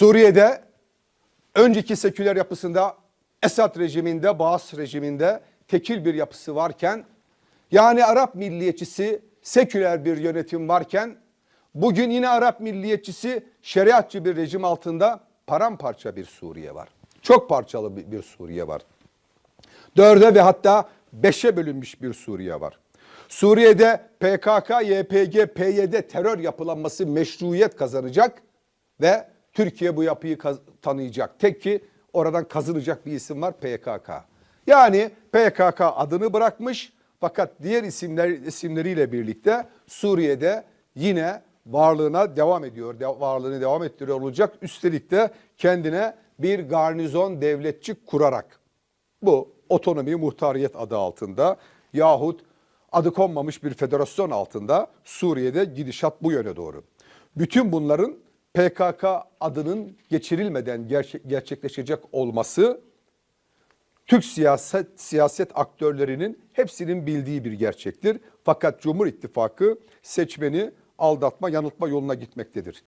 Suriye'de önceki seküler yapısında Esad rejiminde, Baas rejiminde tekil bir yapısı varken yani Arap milliyetçisi seküler bir yönetim varken bugün yine Arap milliyetçisi şeriatçı bir rejim altında paramparça bir Suriye var. Çok parçalı bir Suriye var. Dörde ve hatta beşe bölünmüş bir Suriye var. Suriye'de PKK, YPG, PYD terör yapılanması meşruiyet kazanacak ve Türkiye bu yapıyı tanıyacak. Tek ki oradan kazanacak bir isim var PKK. Yani PKK adını bırakmış fakat diğer isimler isimleriyle birlikte Suriye'de yine varlığına devam ediyor. De- varlığını devam ettiriyor olacak. Üstelik de kendine bir garnizon devletçi kurarak bu otonomi muhtariyet adı altında yahut adı konmamış bir federasyon altında Suriye'de gidişat bu yöne doğru. Bütün bunların PKK adının geçirilmeden gerçek- gerçekleşecek olması Türk siyaset siyaset aktörlerinin hepsinin bildiği bir gerçektir. Fakat Cumhur İttifakı seçmeni aldatma, yanıltma yoluna gitmektedir.